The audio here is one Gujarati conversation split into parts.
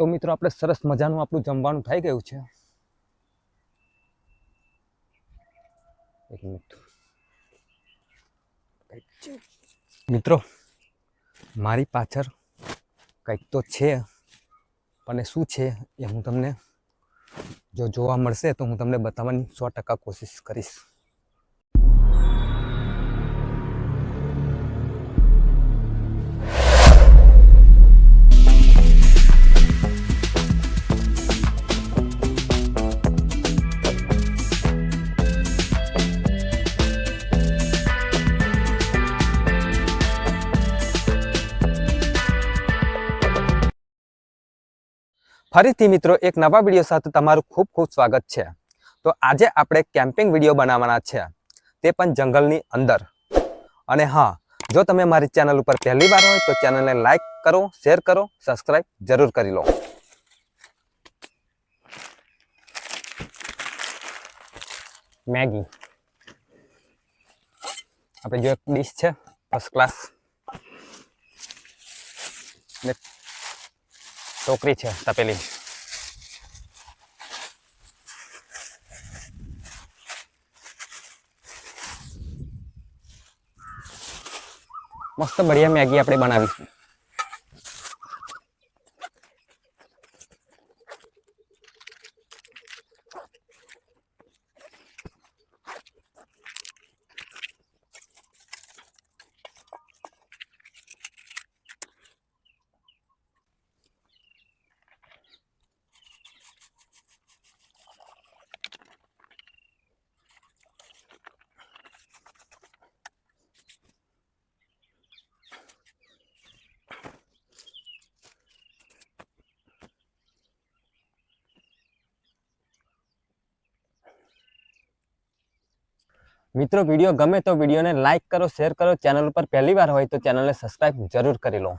તો મિત્રો, આપણે સરસ મજાનું આપણું જમવાનું થઈ ગયું છે એક મિનિટ. મિત્રો, મારી પાછળ કંઈક તો છે અને શું છે એ હું તમને જો જોવા મળશે તો હું તમને બતાવવાની સો ટકા કોશિશ કરીશ ફરીથી મિત્રો એક નવા વીડિયો સાથે તમારું ખૂબ ખૂબ સ્વાગત છે. તો આજે આપણે કેમ્પિંગ વીડિયો બનાવવાના છે. તે પણ જંગલની અંદર. અને હા, જો તમે મારી ચેનલ ઉપર પહેલી વાર હોય તો ચેનલને લાઈક કરો, શેર કરો સબસ્ક્રાઈબ જરૂર કરી લો. મેગી. આપણે જો એક ડીશ છે ફર્સ્ટ ક્લાસ ટોકરી છે તપેલી. મસ્ત બઢિયા મેગી આપણે બનાવીશું. મિત્રો વીડિયો ગમે તો વિડીયોને લાઇક કરો શેર કરો. ચેનલ ઉપર પહેલી વાર હોય તો ચેનલને સબસ્ક્રાઈબ જરૂર કરી લો.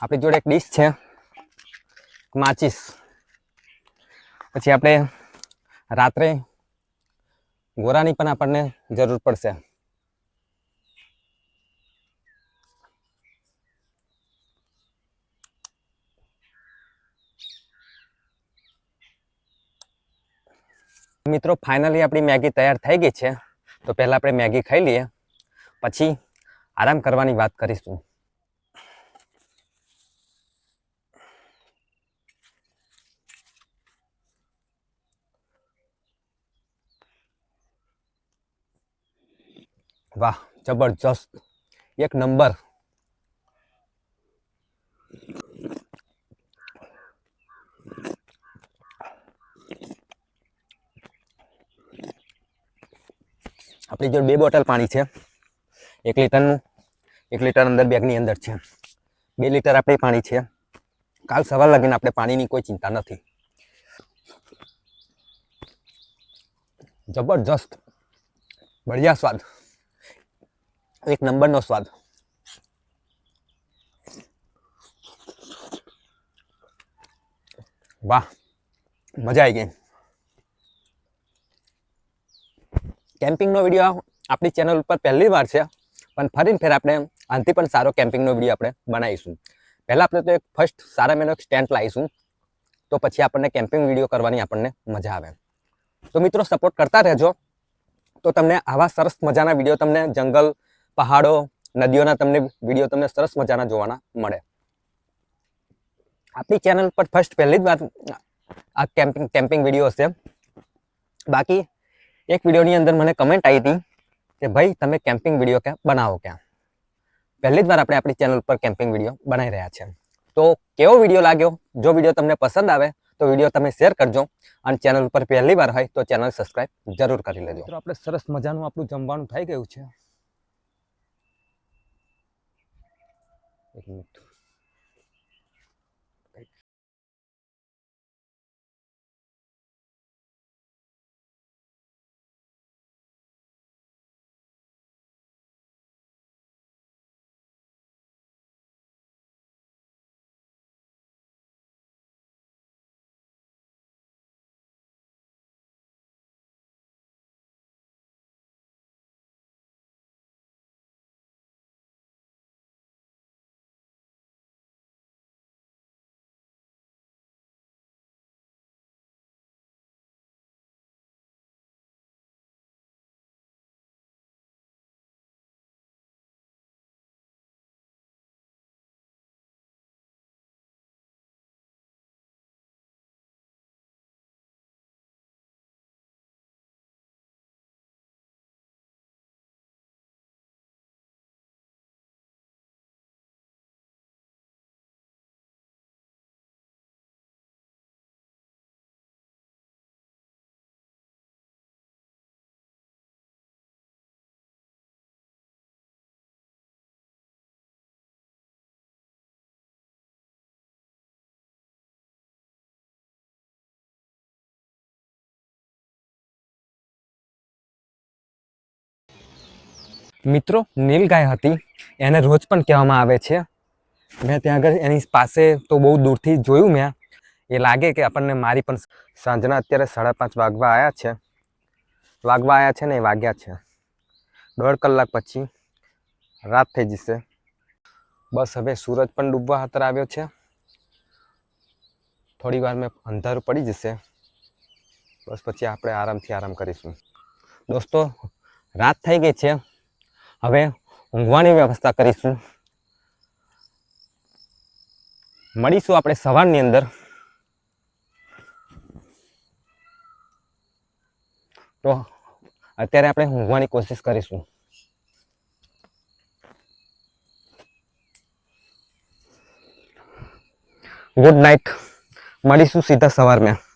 આપણી જોડે એક ડીશ છે. માચીસ. પછી આપણે રાત્રે ગોરાની પણ આપણને જરૂર પડશે. મિત્રો ફાઇનલી આપણી મેગી તૈયાર થઈ ગઈ છે. તો પહેલાં આપણે મેગી ખાઈ લઈએ. પછી આરામ કરવાની વાત કરીશું. વાહ, જબરજસ્ત. એક નંબર. આપણી જોડે બે બોટલ પાણી છે. એક લીટરનું, એક લીટર અંદર બેગની અંદર છે. બે લીટર આપણે પાણી છે. કાલ સવાર લગીને આપણે પાણીની કોઈ ચિંતા નથી. જબરજસ્ત. બઢિયા સ્વાદ. એક નંબરનો સ્વાદ. વાહ, મજા આવી ગઈ. કેમ્પિંગનો વીડિયો આપણી ચેનલ ઉપર પહેલી વાર છે, પણ ફરીને ફેર આપણે આનાથી પણ સારો કેમ્પિંગનો વીડિયો આપણે બનાવીશું. પહેલાં આપણે તો એક ફર્સ્ટ સારા મેનો એક સ્ટેન્ડ લાવીશું, તો પછી આપણને કેમ્પિંગ વીડિયો કરવાની આપણને મજા આવે. તો મિત્રો સપોર્ટ કરતા રહેજો, તો તમને આવા સરસ મજાના વીડિયો તમને જંગલ પહાડો, નદીઓના તમને વીડિયો તમને સરસ મજાના જોવાના મળે. આપણી ચેનલ પર ફર્સ્ટ પહેલી જ વાત, આ કેમ્પિંગ કેમ્પિંગ વીડિયો હશે. બાકી, એક વિડીયોની અંદર મને કમેન્ટ આવી હતી કે ભાઈ, તમે કેમ્પિંગ વીડિયો ક્યાં બનાવો ક્યાં? પહેલી જ વાર આપણે આપણી ચેનલ પર કેમ્પિંગ વીડિયો બનાવી રહ્યા છે. તો કેવો વીડિયો લાગ્યો? જો વીડિયો તમને પસંદ આવે, તો વીડિયો તમે શેર કરજો. અને ચેનલ ઉપર પહેલી વાર હોય, તો ચેનલ સબસ્ક્રાઇબ જરૂર કરી લેજો. આપણે સરસ મજાનું આપણું જમવાનું થઈ ગયું છે. એક મિનિટ મિત્રો નીલગાય હતી. એને રોજ પણ કહેવામાં આવે છે. મેં ત્યાં આગળ એની પાસે તો બહુ દૂરથી જોયું મેં. એ લાગે કે આપણને મારી પણ સાંજના અત્યારે સાડા પાંચ વાગવા આવ્યા છે. વાગવા આવ્યા છે ને એ વાગ્યા છે. દોઢ કલાક પછી રાત થઈ જશે. બસ હવે સૂરજ પણ ડૂબવા હાતર આવ્યો છે. થોડી વાર મેં અંધારું પડી જશે. બસ પછી આપણે આરામથી આરામ કરીશું. દોસ્તો, રાત થઈ ગઈ છે. હવે ઊંઘવાની વ્યવસ્થા કરીશું. મળીશું આપણે સવારની અંદર. તો અત્યારે આપણે ઊંઘવાની કોશિશ કરીશું. Good night. મળીશું સીધા સવારમાં.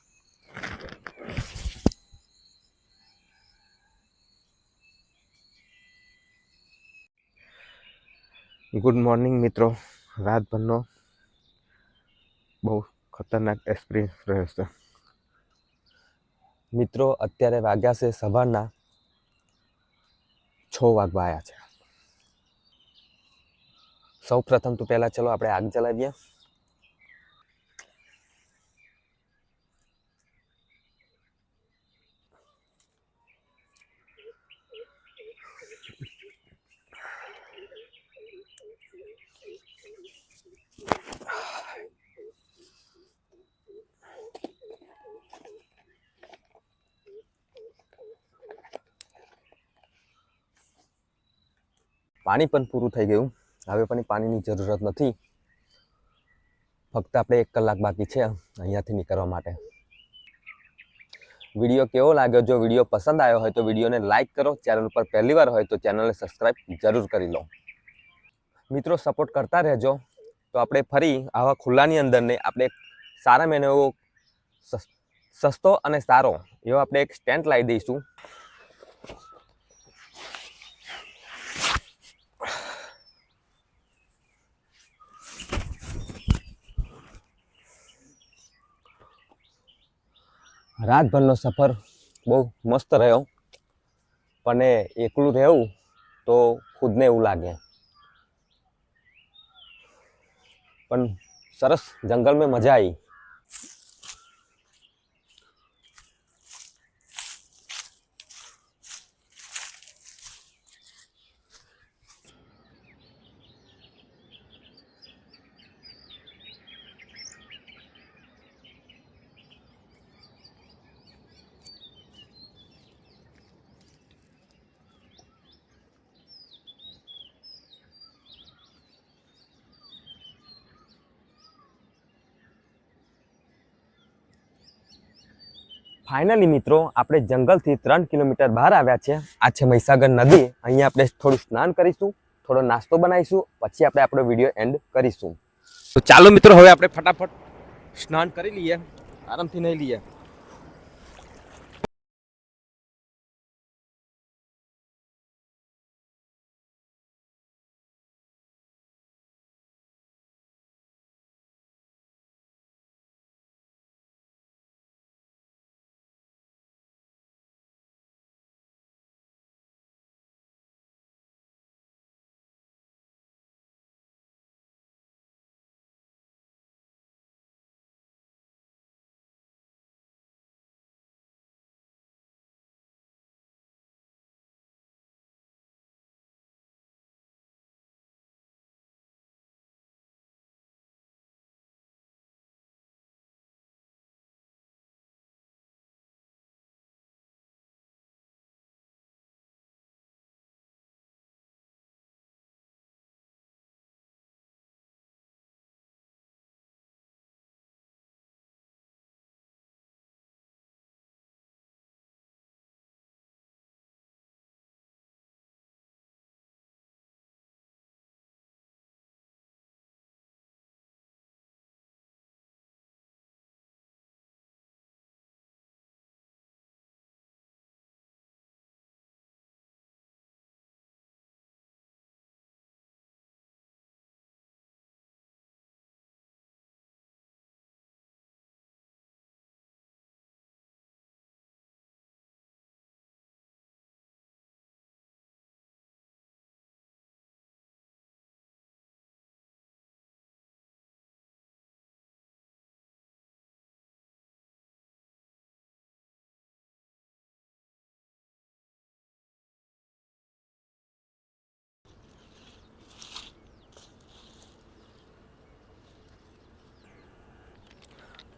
ગુડ મોર્નિંગ મિત્રો. રાતભરનો બહુ ખતરનાક એક્સપિરિયન્સ રહ્યો છે. મિત્રો, અત્યારે વાગ્યા છે સવારના છ વાગવા આવ્યા છે. સૌ પ્રથમ તો પહેલાં ચલો આપણે આગ જલાવીએ. પાણી પણ પૂરું થઈ ગયું. હવે પણ પાણીની જરૂરત નથી. ફક્ત આપણે એક કલાક બાકી છે અહીંયાથી નીકળવા માટે. વીડિયો કેવો લાગ્યો? જો વીડિયો પસંદ આવ્યો હોય તો વિડીયોને લાઇક કરો. ચેનલ પર પહેલી વાર હોય તો ચેનલને સબસ્ક્રાઈબ જરૂર કરી લો. મિત્રો, સપોર્ટ કરતા રહેજો. તો આપણે ફરી આવા ખુલ્લાની અંદરને આપણે સારા મેને એવો સસ- સસ્તો અને સારો એવો આપણે એક સ્ટેન્ડ લાવી દઈશું. રાતભરનો સફર બહુ મસ્ત રહ્યો. પણ એકલું રહેવું તો ખુદને એવું લાગે. પણ સરસ જંગલ મેં મજા આવી. ફાઇનલી મિત્રો, આપણે જંગલથી ત્રણ કિલોમીટર બહાર આવ્યા છે. આ છે મહીસાગર નદી. અહીંયા આપણે થોડું સ્નાન કરીશું, થોડો નાસ્તો બનાવીશું, પછી આપણે આપણો વીડિયો એન્ડ કરીશું. તો ચાલો મિત્રો, હવે આપણે ફટાફટ સ્નાન કરી લઈએ. આરામથી નહીં લઈએ.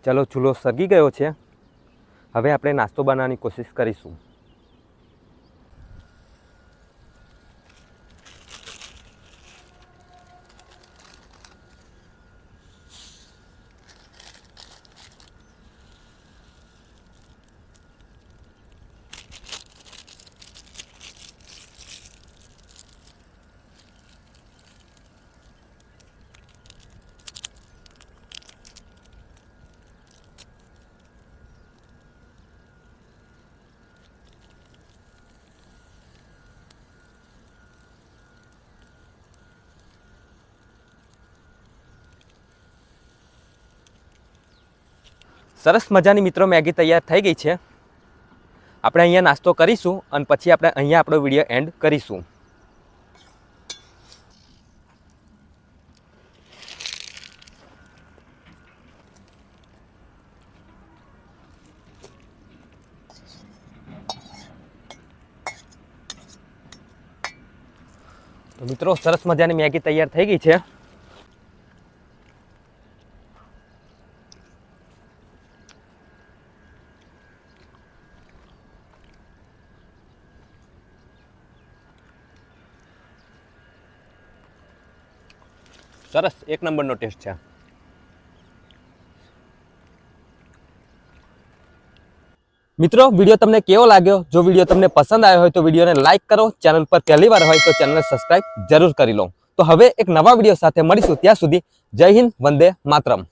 ચલો ચૂલો સળગી ગયો છે. હવે આપણે નાસ્તો બનાવવાની કોશિશ કરીશું. સરસ મજાની મિત્રો મેગી તૈયાર થઈ ગઈ છે. આપણે અહીંયા નાસ્તો કરીશું અને પછી આપણે અહીંયા આપણો વીડિયો એન્ડ કરીશું. તો મિત્રો, સરસ મજાની મેગી તૈયાર થઈ ગઈ છે. સરસ, એક નંબરનો ટેસ્ટ છે. મિત્રો, વીડિયો તમને કેવો લાગ્યો? જો વીડિયો તમને પસંદ આવ્યો હોય તો વિડીયોને લાઈક કરો, ચેનલ પર પહેલી વાર હોય તો ચેનલને સબસ્ક્રાઇબ જરૂર કરી લો. તો હવે એક નવા વીડિયો સાથે મળીશું ત્યાં સુધી જય હિન્દ, વંદે માતરમ.